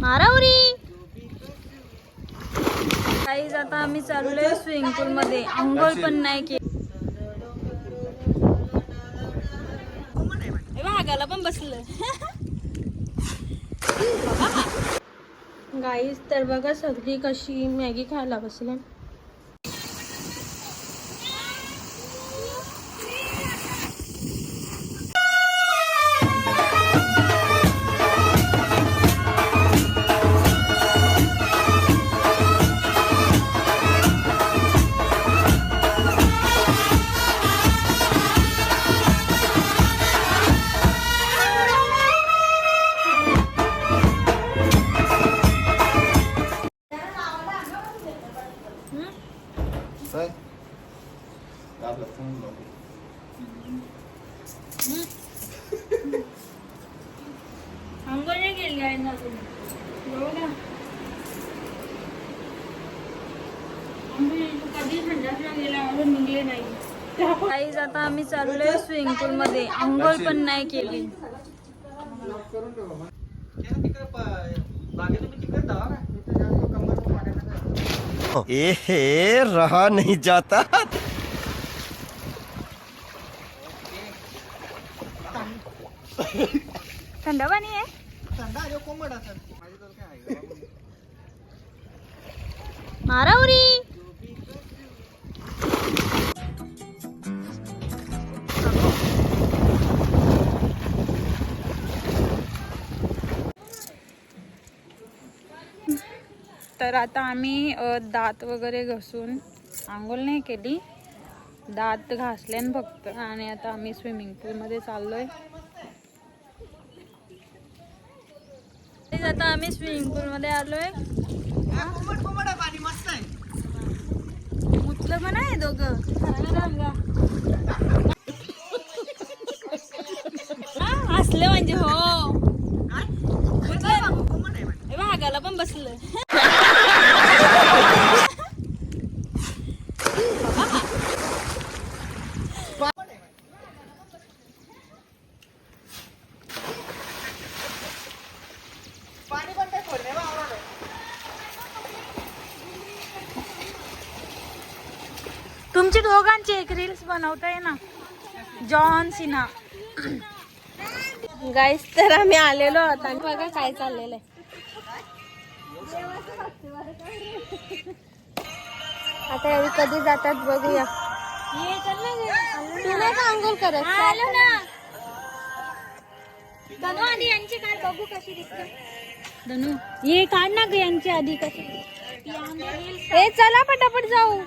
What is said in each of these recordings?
मारा उरी काहीच आता आम्ही चाललोय स्विमिंग पूल मध्ये आंघोळ पण नाही केली. भागाला पण बसलं गाईस तर बघा सगळी कशी मॅगी खायला बसले आहे ना काहीच आता आम्ही चाललोय स्विमिंग पूल मध्ये. आंघोळ पण नाही केली. ए रहा नहीं जाता. थंड पाणी आहे? मारावरी तर आता आम्ही दात वगैरे घसून आंघोळ नाही केली. दात घासले फक्त आणि आता आम्ही स्विमिंग पूलमध्ये चाललो आहे आता आम्ही स्विमिंग पूल मध्ये आलोय. मुतलं पण आहे दोघं. हा, हसले म्हणजे हो. हे? भागाला पण बसलं तुमची दोघांची एक रील्स बनवताय ना. जॉन सिन्हा. गाईस तर आम्ही आलेलो आता आणि बघा काय चाललेलं आहे. आता यावेळी कधी जातात बघूया. ये चल ना गे. तू नाही का आंघोळ करत आलो ना. धनु आधी यांची बघू कशी दिसते. धनु ये काढ ना ग यांची आधी कशी. ए चला पटापट जाऊ.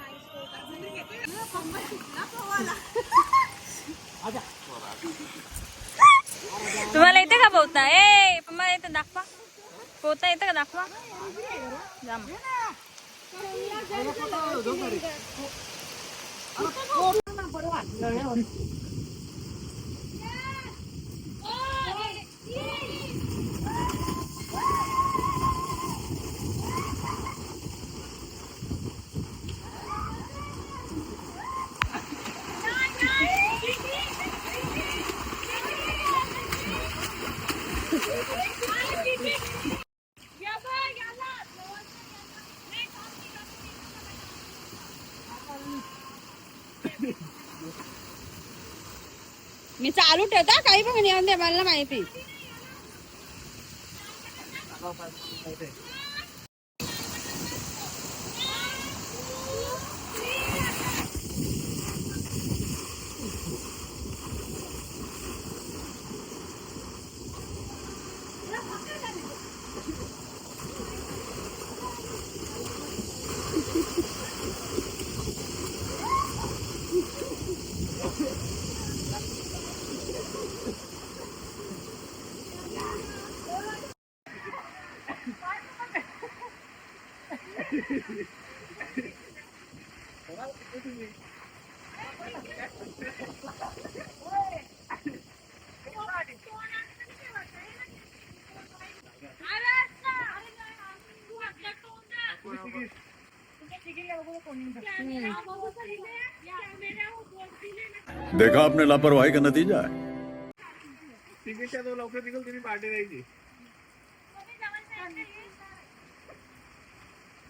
तुम्हाला येते का पोहता? ए मला येते दाखवा. पोहता येतं का? दाखवा. जाम मी चालू ठेवता काही पण येऊन दे मला माहिती देखा आपने लापरवाही का नतीजा है। तिकीटच्या तो लवकर निघेल तुम्ही पार्टी द्यायची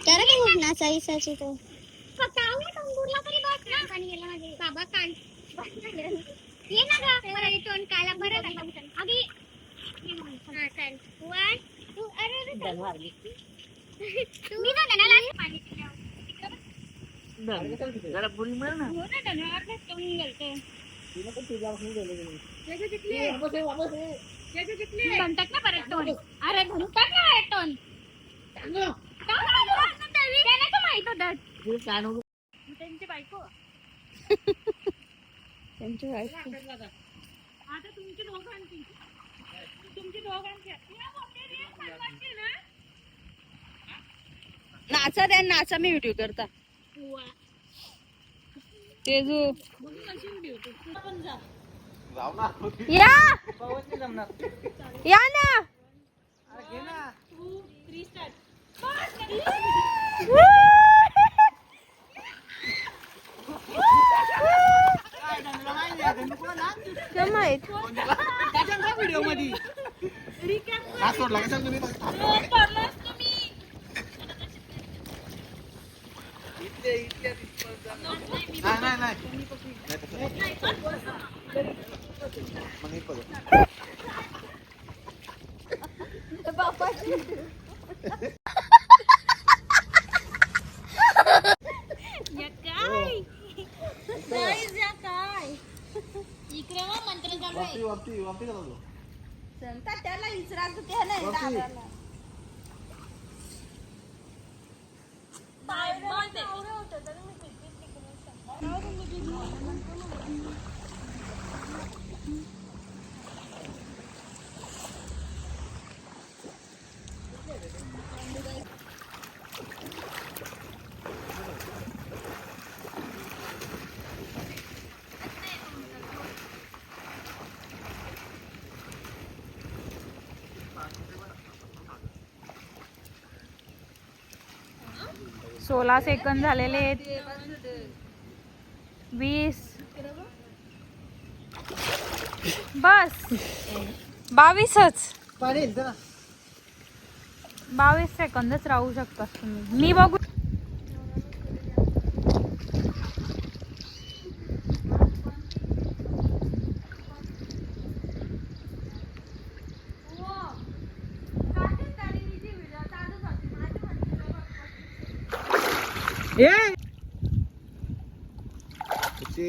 जरा ऍक्शन करा काही करा काही मग नाचा इसाची तो बाबा कान ये ना ग मला इथून काला बरं का अगे हा चल वन टू अरे अरे चल. मी ना धनाला पाणी हो ना धनाला तोंड गेलते. म्हणतात ना परत टोन अरे धनु टाक ना परत टोन त्याला होतं त्यांची बायको. त्यांची बायको. आता तुमची दोघांची तुमची दोघांची? नाचा द्या नाचा मी व्हिडिओ करता. तू. पण जा. जाऊ ना. या. या ना. टू काय माहीत? हा सोडला का? सांग तुम्ही नाही नाही नाही. मग हे बघ. काय Guys, या काय इकडे ना मंत्र वापती वापती का तो संता त्याला इचराच ते नाही वापती. दादाला. सोळा सेकंद झालेले आहेत. वीस. बस. बावीसच. बावीस सेकंदच राहू शकतात तुम्ही. मी बघू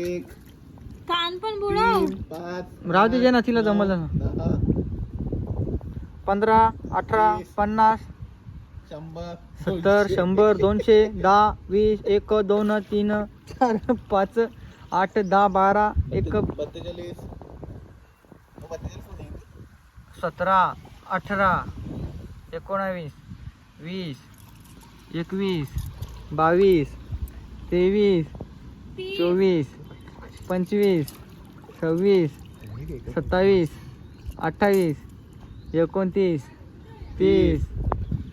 एक कान पण बुडव. तीन पाच राहू दे ना तिला जमलं ना. दहा पंधरा अठरा पन्नास शंभर सत्तर शंभर दोनशे दहा वीस एक दोन तीन चार पाच आठ दहा बारा एक बत्तेचाळीस हो, बत्तेचाळीस. सतरा अठरा एकोणावीस वीस एकवीस बावीस तेवीस चोवीस पंचवीस सव्वीस सत्तावीस अठ्ठावीस एकोणतीस तीस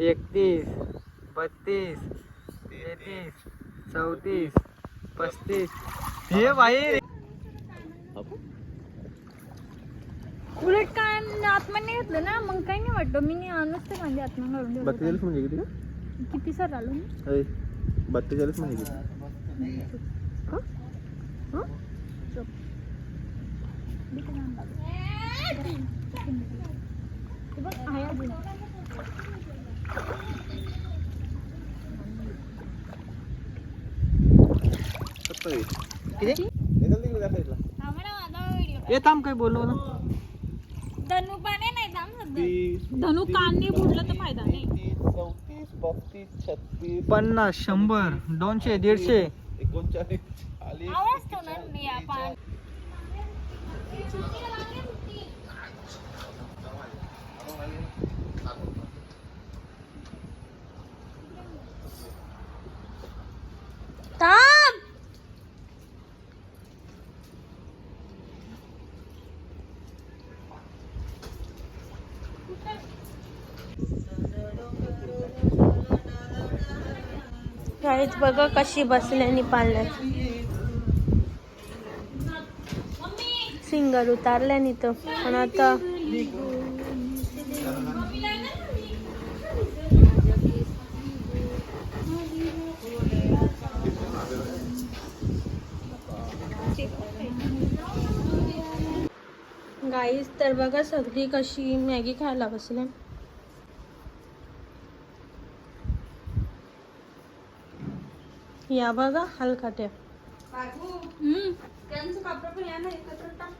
एकतीस बत्तीस तेहतीस चौतीस पस्तीस. हे बाहेर उलट काय आत्माने घेतलं ना? मग काही नाही वाटतं. मी नुसतं माझ्या आत्मा घालून ठेवलं. बत्तेचाळीस म्हणजे किती? किती सर आलो मी? अय, बत्तेचाळीस म्हणजे किती? हे बघ आहे अजून सत्तावीस किती निघाल तिकडे त्या साईडला आम्हाला माझा व्हिडिओ थांब काय बोललो ना. धनु पाने नाही थांब सध्या. धनु बुडलं तर फायदा नाही. चौतीस पस्तीस छत्तीस पन्नास शंभर दोनशे दीडशे. एकोणचाळीस चाळीस आवाज तो ना आपण थांब. शाळेत बघा कशी बसले बसल्याने पाळण्यात सिंगर उतारल्याने तर पण आता गाईस तर बघा सगळी कशी मॅगी खायला बसले या बघा हलकाट्या त्यांचं कापड पण या ना एकत्र टाक.